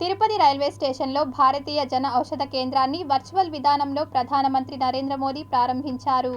Tirupati railway స్టేషన్లో భారతీయ జన ఔషధ కేంద్రాన్ని వర్చువల్ విధానంలో ప్రధానమంత్రి నరేంద్ర మోదీ ప్రారంభించారు.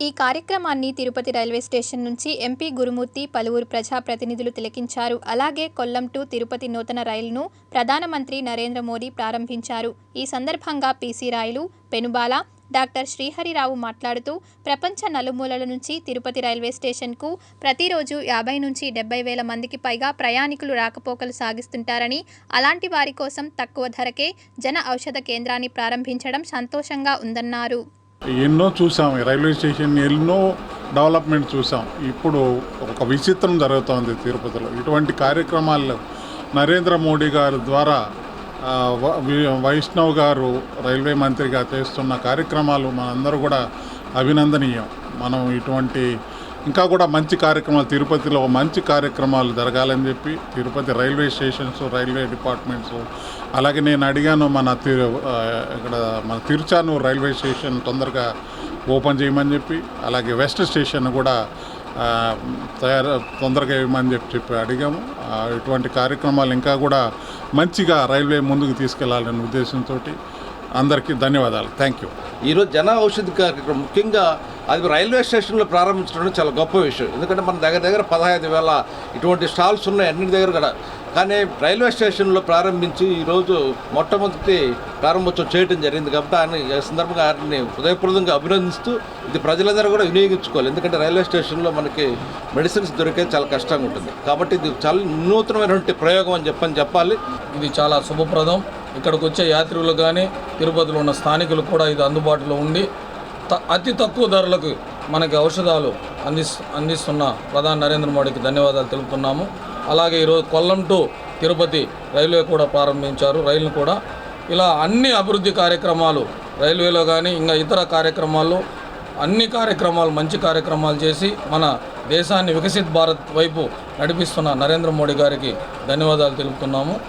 ఈ కార్యక్రమాన్ని తిరుపతి రైల్వే స్టేషన్ నుంచి ఎంపీ గురుమూర్తి పలువురు ప్రజాప్రతినిధులు తిలకించారు. అలాగే కొల్లం టు తిరుపతి నూతన రైలును ప్రధానమంత్రి నరేంద్ర మోదీ ప్రారంభించారు. ఈ సందర్భంగా పీసీ రాయలు పెనుబాల డాక్టర్ శ్రీహరిరావు మాట్లాడుతూ ప్రపంచ నలుమూలల నుంచి తిరుపతి రైల్వే స్టేషన్కు ప్రతిరోజు యాభై నుంచి డెబ్బై వేల మందికి పైగా ప్రయాణికులు రాకపోకలు సాగిస్తుంటారని అలాంటి వారి కోసం తక్కువ ధరకే జన ఔషధ కేంద్రాన్ని ప్రారంభించడం సంతోషంగా ఉందన్నారు. ఎన్నో చూసాం రైల్వే స్టేషన్ ఎన్నో డెవలప్మెంట్ చూసాం. ఇప్పుడు ఒక విచిత్రం జరుగుతోంది తిరుపతిలో. ఇటువంటి కార్యక్రమాలు నరేంద్ర మోడీ గారి ద్వారా వైష్ణవ్ గారు రైల్వే మంత్రిగా చేస్తున్న కార్యక్రమాలు మనందరూ కూడా అభినందనీయం. మనం ఇటువంటి ఇంకా కూడా మంచి కార్యక్రమాలు తిరుపతిలో మంచి కార్యక్రమాలు జరగాలని చెప్పి Tirupati railway stations railway departments అలాగే నేను అడిగాను మన తిరు ఇక్కడ మన తిరుచానూరు రైల్వే స్టేషన్ తొందరగా ఓపెన్ చేయమని చెప్పి అలాగే వెస్ట్ స్టేషన్ కూడా తయారు తొందరగా ఇవ్వమని చెప్పి చెప్పి అడిగాము. ఇటువంటి కార్యక్రమాలు ఇంకా కూడా మంచిగా రైల్వే ముందుకు తీసుకెళ్ళాలనే ఉద్దేశంతో అందరికీ ధన్యవాదాలు. థ్యాంక్ యూ ఈరోజు జన ఔషధి కార్యక్రమం ముఖ్యంగా అది రైల్వే స్టేషన్లో ప్రారంభించడం చాలా గొప్ప విషయం. ఎందుకంటే మన దగ్గర దగ్గర పదహైదు వేల ఇటువంటి స్టాల్స్ ఉన్నాయి. అన్నిటి దగ్గర కూడా కానీ రైల్వే స్టేషన్లో ప్రారంభించి ఈరోజు మొట్టమొదటి ప్రారంభోత్సవం చేయడం జరిగింది కాబట్టి ఆయన ఈ సందర్భంగా ఆయన్ని హృదయపూర్వకంగా అభినందిస్తూ ఇది ప్రజలందరూ కూడా వినియోగించుకోవాలి. ఎందుకంటే రైల్వే స్టేషన్లో మనకి మెడిసిన్స్ దొరికే చాలా కష్టంగా ఉంటుంది. కాబట్టి ఇది చాలా నూతనమైనటువంటి ప్రయోగం అని చెప్పని చెప్పాలి. ఇది చాలా శుభప్రదం. ఇక్కడికి వచ్చే యాత్రికులు కానీ తిరుపతిలో ఉన్న స్థానికులు కూడా ఇది అందుబాటులో ఉండి త- అతి తక్కువ ధరలకు మనకి ఔషధాలు అందిస్ అందిస్తున్న ప్రధాని నరేంద్ర మోడీకి ధన్యవాదాలు తెలుపుతున్నాము. అలాగే ఈరోజు కొల్లం టు తిరుపతి రైల్వే కూడా ప్రారంభించారు. రైలును కూడా ఇలా అన్ని అభివృద్ధి కార్యక్రమాలు రైల్వేలో కానీ ఇంకా ఇతర కార్యక్రమాల్లో అన్ని కార్యక్రమాలు మంచి కార్యక్రమాలు చేసి మన దేశాన్ని వికసిత్ భారత్ వైపు నడిపిస్తున్న నరేంద్ర మోడీ గారికి ధన్యవాదాలు తెలుపుతున్నాము.